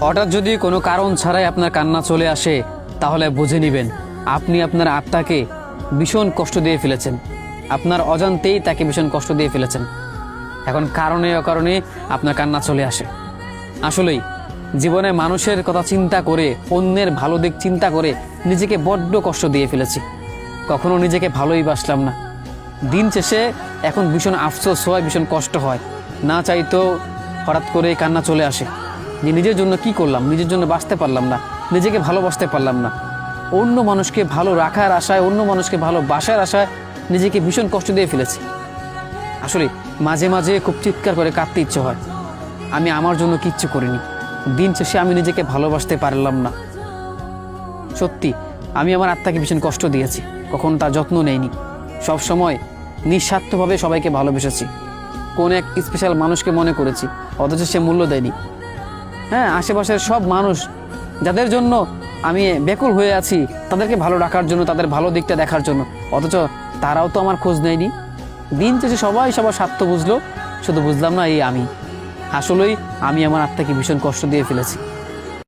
হঠাৎ যদি কোনো কারণ ছাড়াই আপনার কান্না চলে আসে, তাহলে বুঝে নেবেন, আপনি আপনার আত্মাকে ভীষণ কষ্ট দিয়ে ফেলেছেন। আপনার অজান্তেই তাকে ভীষণ কষ্ট দিয়ে ফেলেছেন। এখন কারণে অকারণে আপনার কান্না চলে আসে। আসলেই, জীবনে মানুষের কথা চিন্তা করে, অন্যের ভালো দিক চিন্তা করে নিজেকে বড্ড কষ্ট দিয়ে ফেলেছি। কখনো নিজেকে ভালোই বাসলাম না। দিন শেষে এখন ভীষণ আফসোস হয়, ভীষণ কষ্ট হয়। না চাইতেও হঠাৎ করে কান্না চলে আসে। যে নিজের জন্য কি করলাম, নিজের জন্য বাঁচতে পারলাম না, নিজেকে ভালোবাসতে পারলাম না। অন্য মানুষকে ভালো রাখার আশায়, অন্য মানুষকে ভালো বাসার আশায় নিজেকে ভীষণ কষ্ট দিয়ে ফেলেছি। আসলে মাঝে মাঝে খুব চিৎকার করে কাঁদতে ইচ্ছে হয়। আমি আমার জন্য কিচ্ছু করিনি। দিন শেষে আমি নিজেকে ভালোবাসতে পারলাম না। সত্যি, আমি আমার আত্মাকে ভীষণ কষ্ট দিয়েছি। কখনো তার যত্ন নেইনি। সব সময় নিঃস্বার্থভাবে সবাইকে ভালোবেসেছি। কোন এক স্পেশাল মানুষকে মনে করেছি, অথচ সে মূল্য দেয়নি। হ্যাঁ আশেপাশের সব মানুষ যাদের জন্য আমি ব্যাকুল হয়ে আছি, তাদেরকে ভালো রাখার জন্য, তাদের ভালো দিকটা দেখার জন্য। অথচ তারাও তো আমার খোঁজ নেয়নি। দিন শেষে সবাই সবার স্বার্থ বুঝলো। শুধু বুঝলাম না, এই আমি। আসলেই আমি আমার আত্মাকে ভীষণ কষ্ট দিয়ে ফেলেছি।